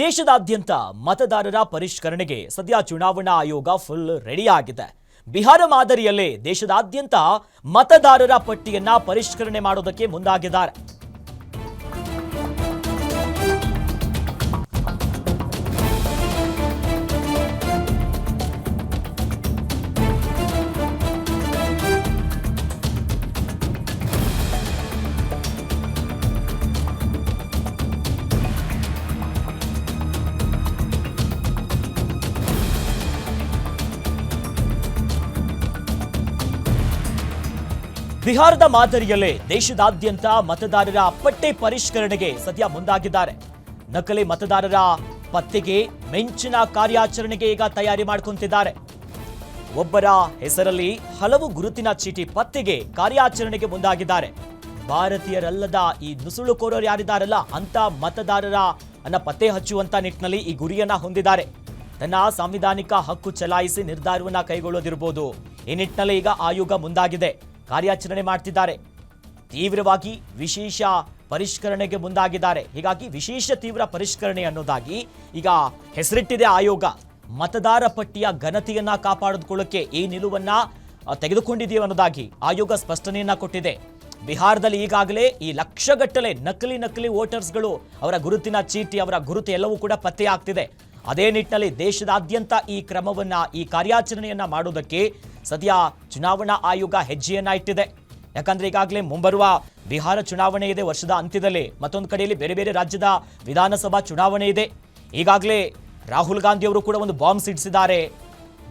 ದೇಶದಾದ್ಯಂತ ಮತದಾರರ ಪರಿಷ್ಕರಣೆಗೆ ಸದ್ಯ ಚುನಾವಣಾ ಆಯೋಗ ಫುಲ್ ರೆಡಿ ಆಗಿದೆ ಬಿಹಾರ ಮಾದರಿಯಲ್ಲೇ ದೇಶದಾದ್ಯಂತ ಮತದಾರರ ಪಟ್ಟಿಯನ್ನ ಪರಿಷ್ಕರಣೆ ಮಾಡೋದಕ್ಕೆ ಮುಂದಾಗಿದ್ದಾರೆ. ಬಿಹಾರದ ಮಾದರಿಯಲ್ಲೇ ದೇಶದಾದ್ಯಂತ ಮತದಾರರ ಪಟ್ಟೆ ಪರಿಷ್ಕರಣೆಗೆ ಸದ್ಯ ಮುಂದಾಗಿದ್ದಾರೆ. ನಕಲಿ ಮತದಾರರ ಪತ್ತೆಗೆ ಮೆಂಚಿನ ಕಾರ್ಯಾಚರಣೆಗೆ ಈಗ ತಯಾರಿ ಮಾಡ್ಕೊಂತಿದ್ದಾರೆ. ಒಬ್ಬರ ಹೆಸರಲ್ಲಿ ಹಲವು ಗುರುತಿನ ಚೀಟಿ ಪತ್ತೆಗೆ ಕಾರ್ಯಾಚರಣೆಗೆ ಮುಂದಾಗಿದ್ದಾರೆ. ಭಾರತೀಯರಲ್ಲದ ಈ ನುಸುಳುಕೋರರು ಯಾರಿದ್ದಾರಲ್ಲ, ಅಂತ ಮತದಾರರ ಅನ್ನ ಪತ್ತೆ ಹಚ್ಚುವಂತ ನಿಟ್ಟಿನಲ್ಲಿ ಈ ಗುರಿಯನ್ನ ಹೊಂದಿದ್ದಾರೆ. ತನ್ನ ಸಾಂವಿಧಾನಿಕ ಹಕ್ಕು ಚಲಾಯಿಸಿ ನಿರ್ಧಾರವನ್ನ ಕೈಗೊಳ್ಳೋದಿರ್ಬೋದು. ಈ ನಿಟ್ಟಿನಲ್ಲಿ ಈಗ ಆಯೋಗ ಮುಂದಾಗಿದೆ. ಕಾರ್ಯಾಚರಣೆ ಮಾಡ್ತಿದ್ದಾರೆ. ತೀವ್ರವಾಗಿ ವಿಶೇಷ ಪರಿಷ್ಕರಣೆಗೆ ಮುಂದಾಗಿದ್ದಾರೆ. ಹೀಗಾಗಿ ವಿಶೇಷ ತೀವ್ರ ಪರಿಷ್ಕರಣೆ ಅನ್ನೋದಾಗಿ ಈಗ ಹೆಸರಿಟ್ಟಿದೆ ಆಯೋಗ. ಮತದಾರ ಪಟ್ಟಿಯ ಘನತೆಯನ್ನ ಕಾಪಾಡಿಕೊಳ್ಳಕ್ಕೆ ಈ ನಿಲುವನ್ನ ತೆಗೆದುಕೊಂಡಿದೆಯೋ ಅನ್ನೋದಾಗಿ ಆಯೋಗ ಸ್ಪಷ್ಟನೆಯನ್ನ ಕೊಟ್ಟಿದೆ. ಬಿಹಾರದಲ್ಲಿ ಈಗಾಗಲೇ ಈ ಲಕ್ಷಗಟ್ಟಲೆ ನಕಲಿ ನಕಲಿ ವೋಟರ್ಸ್ಗಳು ಅವರ ಗುರುತಿನ ಚೀಟಿ, ಅವರ ಗುರುತು ಎಲ್ಲವೂ ಕೂಡ ಪತ್ತೆಯಾಗ್ತಿದೆ. ಅದೇ ನಿಟ್ಟಿನಲ್ಲಿ ದೇಶದಾದ್ಯಂತ ಈ ಕ್ರಮವನ್ನ, ಈ ಕಾರ್ಯಾಚರಣೆಯನ್ನ ಮಾಡೋದಕ್ಕೆ ಸದ್ಯ ಚುನಾವಣಾ ಆಯೋಗ ಹೆಜ್ಜೆಯನ್ನ ಇಟ್ಟಿದೆ. ಯಾಕಂದ್ರೆ ಈಗಾಗಲೇ ಮುಂಬರುವ ಬಿಹಾರ ಚುನಾವಣೆ ಇದೆ, ವರ್ಷದ ಅಂತ್ಯದಲ್ಲಿ. ಮತ್ತೊಂದು ಕಡೆಯಲ್ಲಿ ಬೇರೆ ಬೇರೆ ರಾಜ್ಯದ ವಿಧಾನಸಭಾ ಚುನಾವಣೆ ಇದೆ. ಈಗಾಗಲೇ ರಾಹುಲ್ ಗಾಂಧಿ ಅವರು ಕೂಡ ಒಂದು ಬಾಂಬ್ ಸಿಡಿಸಿದ್ದಾರೆ.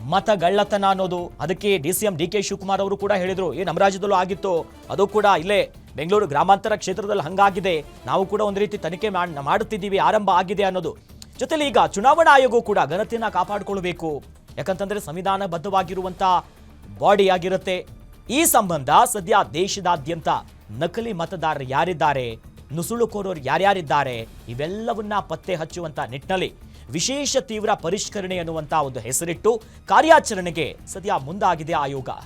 ಮತಗಳ್ಳತನ ಅನ್ನೋದು. ಅದಕ್ಕೆ D C M D K Shivakumar ಅವರು ಕೂಡ ಹೇಳಿದರು, ಏ, ನಮ್ಮ ರಾಜ್ಯದಲ್ಲೂ ಆಗಿತ್ತು. ಅದು ಕೂಡ ಇಲ್ಲೇ ಬೆಂಗಳೂರು ಗ್ರಾಮಾಂತರ ಕ್ಷೇತ್ರದಲ್ಲಿ ಹಂಗಾಗಿದೆ. ನಾವು ಕೂಡ ಒಂದು ರೀತಿ ತನಿಖೆ ಮಾಡ್- ಮಾಡುತ್ತಿದ್ದೀವಿ, ಆರಂಭ ಆಗಿದೆ ಅನ್ನೋದು. ಜೊತೆಲಿ ಈಗ ಚುನಾವಣಾ ಆಯೋಗವು ಕೂಡ ಘನತೆಯನ್ನು ಕಾಪಾಡಿಕೊಳ್ಬೇಕು. ಯಾಕಂತಂದರೆ ಸಂವಿಧಾನಬದ್ಧವಾಗಿರುವಂತ ಬಾಡಿ ಆಗಿರುತ್ತೆ ಈ ಸಂಬಂಧ ಸದ್ಯ ದೇಶದಾದ್ಯಂತ ನಕಲಿ ಮತದಾರರು ಯಾರಿದ್ದಾರೆ, ನುಸುಳುಕೋರರು ಯಾರ್ಯಾರಿದ್ದಾರೆ, ಇವೆಲ್ಲವನ್ನ ಪತ್ತೆ ಹಚ್ಚುವಂತ ನಿಟ್ಟಿನಲ್ಲಿ ವಿಶೇಷ ತೀವ್ರ ಪರಿಷ್ಕರಣೆ ಅನ್ನುವಂತ ಒಂದು ಹೆಸರಿಟ್ಟು ಕಾರ್ಯಾಚರಣೆಗೆ ಸದ್ಯ ಮುಂದಾಗಿದೆ ಆಯೋಗ.